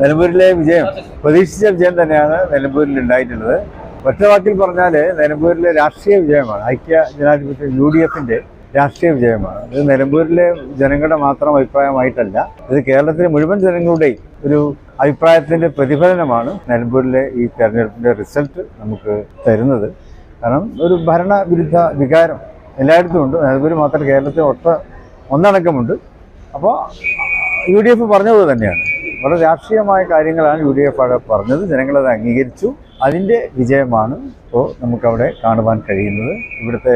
നിലമ്പൂരിലെ വിജയം പ്രതീക്ഷിച്ച വിജയം തന്നെയാണ് നിലമ്പൂരിൽ ഉണ്ടായിട്ടുള്ളത്. ഒറ്റ വാക്കിൽ പറഞ്ഞാൽ നിലമ്പൂരിലെ രാഷ്ട്രീയ വിജയമാണ്. ഐക്യ ജനാധിപത്യ യു ഡി എഫിന്റെ രാഷ്ട്രീയ വിജയമാണ്. ഇത് നിലമ്പൂരിലെ ജനങ്ങളുടെ മാത്രം അഭിപ്രായമായിട്ടല്ല ഇത് കേരളത്തിലെ മുഴുവൻ ജനങ്ങളുടെയും ഒരു അഭിപ്രായത്തിന്റെ പ്രതിഫലനമാണ് നിലമ്പൂരിലെ ഈ തെരഞ്ഞെടുപ്പിന്റെ റിസൾട്ട് നമുക്ക് തരുന്നത്. കാരണം ഒരു ഭരണവിരുദ്ധ വികാരം എല്ലായിടത്തും ഉണ്ട്. നിലമ്പൂർ മാത്രം കേരളത്തിൽ ഒട്ട ഒന്നടക്കമുണ്ട്. അപ്പോൾ യു ഡി എഫ് പറഞ്ഞത് തന്നെയാണ്. വളരെ രാഷ്ട്രീയമായ കാര്യങ്ങളാണ് യു ഡി എഫ് അവിടെ പറഞ്ഞത്. ജനങ്ങളത് അംഗീകരിച്ചു. അതിന്റെ വിജയമാണ് ഇപ്പോൾ നമുക്കവിടെ കാണുവാൻ കഴിയുന്നത്. ഇവിടുത്തെ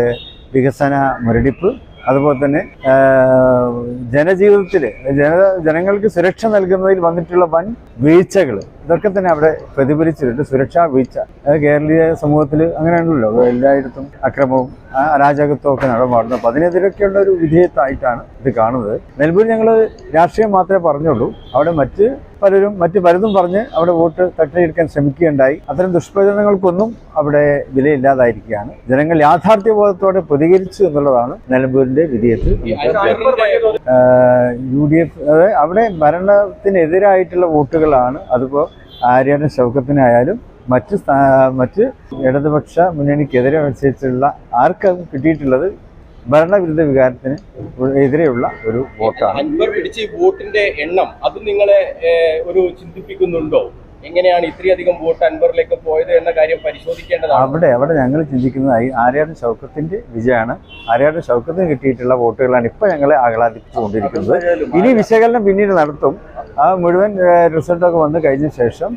വികസന മുരടിപ്പ്. അതുപോലെ തന്നെ ജനജീവിതത്തിൽ ജന ജനങ്ങൾക്ക് സുരക്ഷ നൽകുന്നതിൽ വന്നിട്ടുള്ള വൻ വീഴ്ചകൾ ഇതൊക്കെ തന്നെ അവിടെ പ്രതിഫലിച്ചിട്ടുണ്ട്. സുരക്ഷാ വീഴ്ച. കേരളീയ സമൂഹത്തിൽ അങ്ങനെയാണല്ലോ. എല്ലായിടത്തും അക്രമവും അരാജകത്വം ഒക്കെ നടമാടുന്നു അപ്പോൾ അതിനെതിരൊക്കെയുള്ള ഒരു വിധേയത്തായിട്ടാണ് ഇത് കാണുന്നത്. നിലവിൽ ഞങ്ങൾ രാഷ്ട്രീയം മാത്രമേ പറഞ്ഞുള്ളൂ. അവിടെ മറ്റ് പലരും മറ്റ് പലതും പറഞ്ഞ് അവിടെ വോട്ട് തട്ടിയെടുക്കാൻ ശ്രമിക്കുകയുണ്ടായി. അത്തരം ദുഷ്പ്രചരണങ്ങൾക്കൊന്നും അവിടെ വിലയില്ലാതായിരിക്കുകയാണ്. ജനങ്ങൾ യാഥാർത്ഥ്യബോധത്തോടെ പ്രതികരിച്ചു എന്നുള്ളതാണ് നിലമ്പൂരിന്റെ വിധേയത്തിൽ. യു ഡി എഫ് അവിടെ ഭരണത്തിനെതിരായിട്ടുള്ള വോട്ടുകളാണ്. അതിപ്പോൾ ആര്യാടൻ ശൗക്കത്തിനായാലും മറ്റ് മറ്റ് ഇടതുപക്ഷ മുന്നണിക്കെതിരെ അനുസരിച്ചുള്ള ആർക്കും കിട്ടിയിട്ടുള്ളത് ഭരണവിരുദ്ധ വികാരത്തിന് എതിരെയുള്ള ഒരു വോട്ടാണ്. അൻവർ പിടിച്ച വോട്ടിന്റെ എണ്ണം അത് നിങ്ങളെ ഒരു ചിന്തിപ്പിക്കുന്നുണ്ടോ? എങ്ങനെയാണ് ഇത്രയധികം വോട്ട് അൻവറിലേക്ക് പോയത് എന്ന കാര്യം പരിശോധിക്കേണ്ടതാണ്? അവിടെ അവിടെ ഞങ്ങൾ ചിന്തിക്കുന്നത് ആര്യാടൻ ശൗക്കത്തിന്റെ വിജയമാണ്. ആര്യാടൻ ശൗക്കത്തിന് കിട്ടിയിട്ടുള്ള വോട്ടുകളാണ് ഇപ്പൊ ഞങ്ങളെ ആഹ്ലാദിപ്പിച്ചുകൊണ്ടിരിക്കുന്നത്. ഇനി വിശകലനം പിന്നീട് നടത്തും. ആ മുഴുവൻ റിസൾട്ടൊക്കെ വന്നു കഴിഞ്ഞ ശേഷം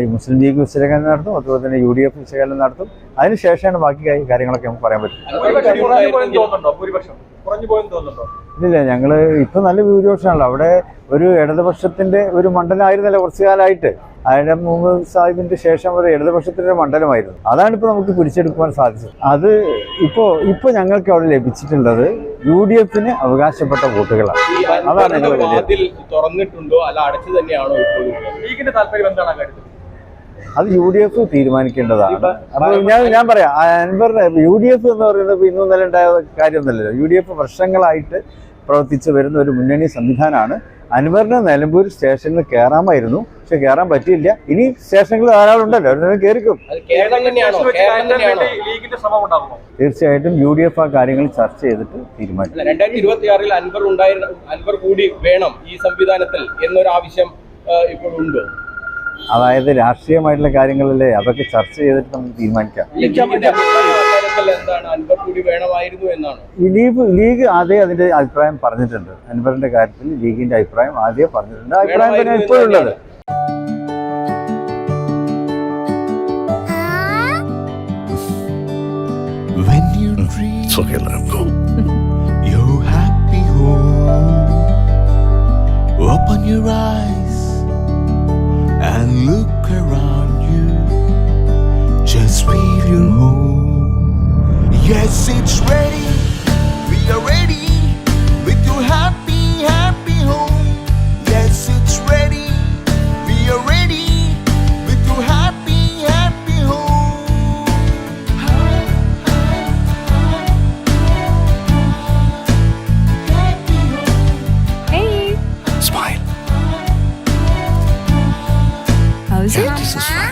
ഈ മുസ്ലിം ലീഗ് വിശകലനം നടത്തും അതുപോലെ തന്നെ യു ഡി എഫ് വിശകലനം നടത്തും. അതിനുശേഷമാണ് ബാക്കി കാര്യങ്ങളൊക്കെ നമുക്ക് പറയാൻ പറ്റും ഇല്ല ഞങ്ങൾ ഇപ്പൊ നല്ല ഭൂരിപക്ഷമാണല്ലോ. അവിടെ ഒരു ഇടതുപക്ഷത്തിന്റെ ഒരു മണ്ഡലമായിരുന്നല്ലോ കുറച്ചു കാലമായിട്ട് ആയിരം മുഹമ്മദ് സാഹിബിന്റെ ശേഷം ഒരു ഇടതുപക്ഷത്തിന്റെ മണ്ഡലമായിരുന്നു. അതാണ് ഇപ്പൊ നമുക്ക് പിടിച്ചെടുക്കുവാൻ സാധിച്ചത്. അത് ഇപ്പോ ഇപ്പൊ ഞങ്ങൾക്ക് അവിടെ ലഭിച്ചിട്ടുള്ളത് യു ഡി എഫിന് അവകാശപ്പെട്ട വോട്ടുകളാണ്. അതാണ് ഞങ്ങൾ തുറന്നിട്ടുണ്ടോ? അല്ല അടച്ചു തന്നെയാണോ ഇപ്പോഴും ലീഗിന്റെ താല്പര്യം എന്താണ് ആ കാര്യത്തിൽ? അത് യു ഡി എഫ് തീരുമാനിക്കേണ്ടതാണ് അപ്പൊ ഞാൻ ഞാൻ പറയാം അൻവറിന്റെ യു ഡി എഫ് എന്ന് പറയുന്നത് ഇപ്പൊ ഇന്നും ഇന്നലെ ഉണ്ടായ കാര്യമൊന്നുമല്ലല്ലോ. യു ഡി എഫ് വർഷങ്ങളായിട്ട് പ്രവർത്തിച്ച് വരുന്ന ഒരു മുന്നണി സംവിധാനമാണ്. അൻവറിന് നിലമ്പൂർ സ്റ്റേഷനിൽ കയറാമായിരുന്നു പക്ഷെ കയറാൻ പറ്റിയില്ല. ഇനി സ്റ്റേഷനിൽ ധാരാളം ഉണ്ടല്ലോ. അവരുടെ കയറിക്കും തീർച്ചയായിട്ടും യു ഡി എഫ് ആ കാര്യങ്ങൾ ചർച്ച ചെയ്തിട്ട് തീരുമാനിക്കും. രണ്ടായിരത്തി ഇരുപത്തി ആറിൽ അൻവർ ഉണ്ടായിരുന്ന അൻവർ കൂടി വേണം ഈ സംവിധാനത്തിൽ എന്നൊരു ആവശ്യം ഇപ്പോൾ ഉണ്ട്? അതായത് രാഷ്ട്രീയമായിട്ടുള്ള കാര്യങ്ങളല്ലേ അതൊക്കെ ചർച്ച ചെയ്തിട്ട് നമുക്ക് തീരുമാനിക്കാം. എന്താണ്? അൻവർ കൂടി വേണമായിരുന്നു എന്നാണ്? ലീഗ് ലീഗ് ആദ്യം അതിന്റെ അഭിപ്രായം പറഞ്ഞിട്ടുണ്ട്. അൻവറിന്റെ കാര്യത്തിൽ ലീഗിന്റെ അഭിപ്രായം ആദ്യം പറഞ്ഞിട്ടുണ്ട്. അഭിപ്രായം തന്നെ ഇപ്പോഴുള്ളത് ഉള്ളത് When you dream It's okay, let him your happy home, open your eyes and look